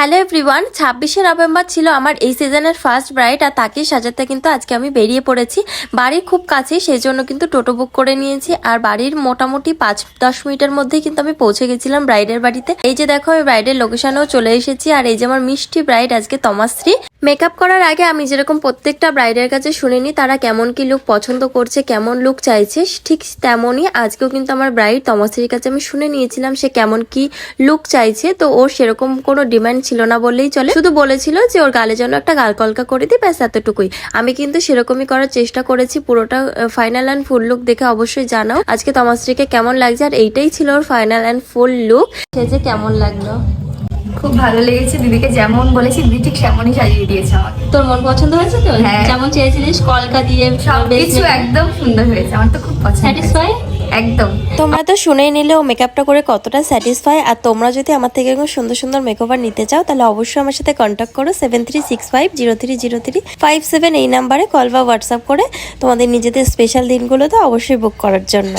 Hello everyone ছাব্বিশে November ছিল আমার এই সিজনের ফার্স্ট ব্রাইড আর তাকে সাজাতে কিন্তু আজকে আমি বেরিয়ে পড়েছি। বাড়ির খুব কাছে সেই জন্য কিন্তু টোটো বুক করে নিয়েছি। আর বাড়ির মোটামুটি পাঁচ দশ মিনিটের মধ্যেই কিন্তু আমি পৌঁছে গেছিলাম ব্রাইডের বাড়িতে। এই যে দেখো, আমি ব্রাইডের লোকেশনেও চলে এসেছি। আর এই যে আমার মিষ্টি ব্রাইড আজকে তমাশ্রী। মেকআপ করার আগে আমি যেরকম প্রত্যেকটা ব্রাইডের কাছে শুনে নিই তারা কেমন কি লুক পছন্দ করছে, কেমন লুক চাইছে, ঠিক তেমনই আজকেও কিন্তু আমার ব্রাইড তমশ্রীর কাছে আমি শুনে নিয়েছিলাম সে কেমন কি লুক চাইছে, তো ওর সেরকম কোনো ডিমান্ড ছিল না বললেই চলে। শুধু বলেছিল যে ওর গালে যেন একটা গাল কলকা করে দিই, ব্যাস এতটুকুই। আমি কিন্তু সেরকমই করার চেষ্টা করেছি, পুরোটা ফাইনাল অ্যান্ড ফুল লুক দেখে অবশ্যই জানাও। আজকে তমশ্রীকে কেমন লাগছে, আর এইটাই ছিল ওর ফাইনাল অ্যান্ড ফুল লুক সে যে কেমন লাগল। খুব ভালো লেগেছে দিদিকে যেমন বলেছি দিদি ঠিক সেমনই সাজিয়ে দিয়েছে আমাকে। তোর মন পছন্দ হয়েছে তো? হ্যাঁ। যেমন চেয়েছিলিস কলকা দিয়ে সব কিছু একদম সুন্দর হয়েছে আমার তো খুব পছন্দ স্যাটিসফাই একদম। তোমরা তো শুনেই নিলে ও মেকআপটা করে কতটা স্যাটিসফাই আর তোমরা যদি আমার থেকে এরকম সুন্দর সুন্দর মেকওভার নিতে চাও তাহলে অবশ্যই আমার সাথে কন্ট্যাক্ট করো seven three six five zero three zero three five seven এই নাম্বারে কল বা হোয়াটসঅ্যাপ করে তোমাদের নিজেদের স্পেশাল দিনগুলোতে অবশ্যই বুক করার জন্য।